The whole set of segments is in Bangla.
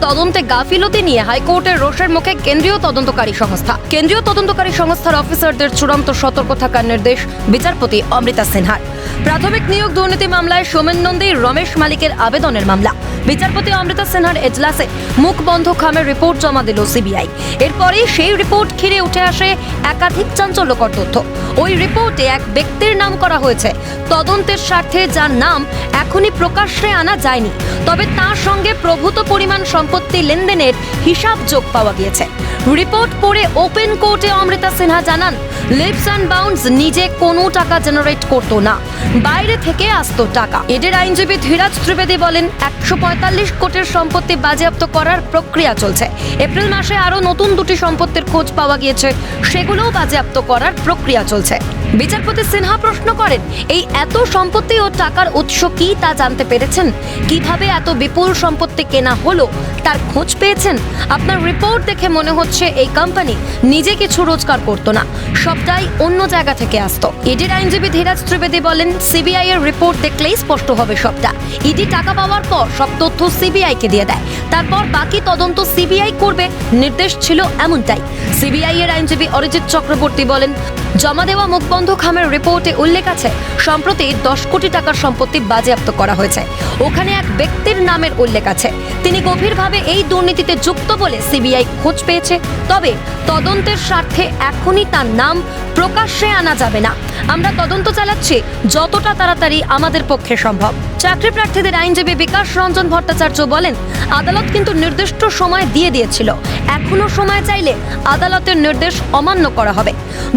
তদন্তে গাফিলতি নিয়ে হাইকোর্টের রোষের মুখে কেন্দ্রীয় তদন্তকারী সংস্থা। কেন্দ্রীয় তদন্তকারী সংস্থার অফিসারদের চূড়ান্ত সতর্ক থাকার নির্দেশ বিচারপতি অমৃতা সিনহার। প্রাথমিক নিয়োগ দুর্নীতি মামলায় সোমেন নন্দী, রমেশ মালিকের আবেদনের মামলা। বিচারপতি অমৃতা সিনহার এজলাসে মুখ বন্ধ খামের রিপোর্ট জমা দিল সিবিআই। এরপরেই সেই রিপোর্ট ঘিরে উঠে আসে একাধিক চাঞ্চল্যকর তথ্য। ওই রিপোর্টে এক ব্যক্তির নাম করা হয়েছে। তদন্তের স্বার্থে যার নাম এখনই প্রকাশ্যে আনা যায়নি। তবে তার সঙ্গে প্রভূত পরিমাণ সম্পত্তি লেনদেনের হিসাব যোগ পাওয়া গিয়েছে। রিপোর্ট পড়ে ওপেন কোর্টে অমৃতা সিনহা জানান লিপস অ্যান্ড বাউন্ডস নিজে কোনো টাকা জেনারেট করতো না। বাইরে থেকে আসতো টাকা। এদের আইনজীবী ধীরাজ ত্রিবেদী বলেন, একশো পঁয়তাল্লিশ কোটির সম্পত্তি বাজেয়াপ্ত করার প্রক্রিয়া চলছে। এপ্রিল মাসে আরও নতুন দুটি সম্পত্তির খোঁজ পাওয়া গিয়েছে, সেগুলোও বাজেয়াপ্ত করার প্রক্রিয়া চলছে। বিচারপতি সিনহা প্রশ্ন করেন, এই এত সম্পত্তি ও টাকার উৎস কি তা জানতে পেরেছেন? কীভাবে এত বিপুল সম্পত্তি কেনা হলো? তার খোঁজ পেয়েছেন? আপনার রিপোর্ট দেখে মনে হচ্ছে এই কোম্পানি নিজে কিছু রোজগার করতো না। সবটাই অন্য জায়গা থেকে আসতো। ইডির আইনজীবী ধীরাজ ত্রিবেদী বলেন, সিবিআই এর রিপোর্ট দেখলেই স্পষ্ট হবে সবটা। ইডি টাকা পাওয়ার পর সব তথ্য সিবিআই কে দিয়ে দেয়। তারপর বাকি তদন্ত সিবিআই করবে, নির্দেশ ছিল এমনটাই। সিবিআই এর আইনজীবী অরিজিৎ চক্রবর্তী বলেন, জমা দেওয়া মুখবন্ধ খামের রিপোর্টে উল্লেখ আছে, সম্প্রতি দশ কোটি টাকার সম্পত্তি বাজেয়াপ্ত করা হয়েছে। ওখানে এক ব্যক্তির নামের উল্লেখ আছে। তিনি গভীরভাবে এই দুর্নীতিতে যুক্ত বলে সিবিআই খোঁজ পেয়েছে। তবে তদন্তের স্বার্থে এখনই তার নাম প্রকাশ্যে আনা যাবে না। আমরা তদন্ত চালাচ্ছি, যতটা তাড়াতাড়ি আমাদের পক্ষে সম্ভব। চাকরি প্রার্থীদের আইনজীবী বিকাশ রঞ্জন ভট্টাচার্য বলেন, আদালত কিন্তু নির্দিষ্ট সময় দিয়ে দিয়েছিল। এখনও সময় চাইলে আদালতের নির্দেশ অমান্য করা হবে।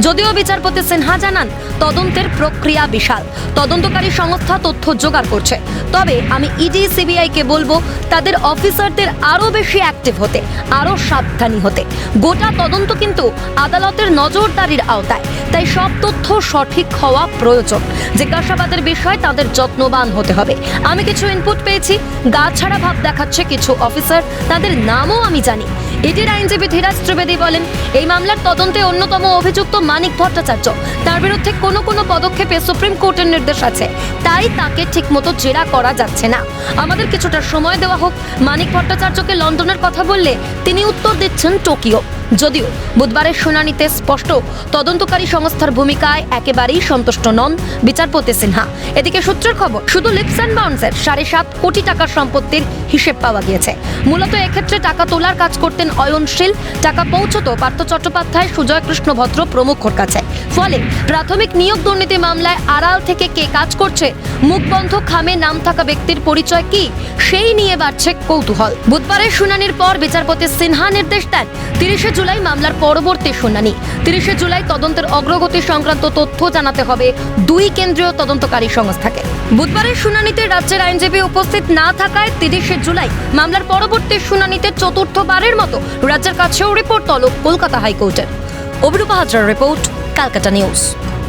যদিও বিচারপতি সিনহা জানান, তদন্তের প্রক্রিয়া বিশাল। তদন্তকারী সংস্থা তথ্য জোগাড় করছে। তবে আমি ইডি, সিবিআই কে বলব, তাদের অফিসারদের আরও বেশি অ্যাক্টিভ হতে আরও সাবধানী হতে। গোটা তদন্ত কিন্তু আদালতের নজরদারির আওতায়। তাই সব তথ্য সঠিক হওয়া প্রয়োজন। জিজ্ঞাসাবাদের বিষয়ে তাদের যত্নবান হতে হবে। আমি কিছু ইনপুট পেয়েছি। গা ছাড়া ভাব দেখাচ্ছে কিছু অফিসার তাদের নামও আমি জানি। ইডির আইনজীবী ধীরাজ ত্রিবেদী বলেন, এই মামলার তদন্তে অন্যতম অভিযুক্ত মানিক ভট্টাচার্য। তার বিরুদ্ধে কোনো কোনো পদক্ষেপে সুপ্রিম কোর্টের নির্দেশ আছে। তাই তাকে ঠিকমতো জেরা করা যাচ্ছে না। আমাদের কিছুটা সময় দেওয়া হোক। মানিক ভট্টাচার্যকে লন্ডনের কথা বললে তিনি উত্তর দিচ্ছেন টোকিও। যদিও বুধবারের শুনানিতে স্পষ্ট, তদন্তকারী সংস্থার ভূমিকায় একেবারেই সন্তুষ্ট নন বিচারপতি সিনহা। এদিকে সূত্রের খবর, শুধু লিপস অ্যান্ড বাউন্সের সাড়ে সাত কোটি টাকার সম্পত্তির হিসেব পাওয়া গিয়েছে। মূলত এক্ষেত্রে টাকা তোলার কাজ করতেন অয়নশীল, টাকা পৌঁছত পার্থ চট্টোপাধ্যায়, সুজয় কৃষ্ণ ভদ্র প্রমুখর কাছে। ফলে প্রাথমিক নিয়োগ দুর্নীতি মামলায় আড়াল থেকে কে কাজ করছে? মুখবন্ধ খামে নাম থাকা ব্যক্তির পরিচয় কি? সেই নিয়ে বাড়ছে কৌতূহল। বুধবারের শুনানির পর বিচারপতি সিনহা নির্দেশ দেন তিরিশে জুলাই মামলার পরবর্তী শুনানি। তিরিশে জুলাই তদন্তের অগ্রগতি সংক্রান্ত তথ্য জানাতে হবে দুই কেন্দ্রীয় তদন্তকারী সংস্থাকে। বুধবারের শুনানিতে রাজ্যের আইনজীবী উপস্থিত না থাকায় তিরিশে জুলাই মামলার পরবর্তী শুনানিতে চতুর্থবারের মতো রাজ্যের কাছেও রিপোর্ট তলব কলকাতা হাইকোর্টের। অভিরূপা হাজরার রিপোর্ট। Càlcata News.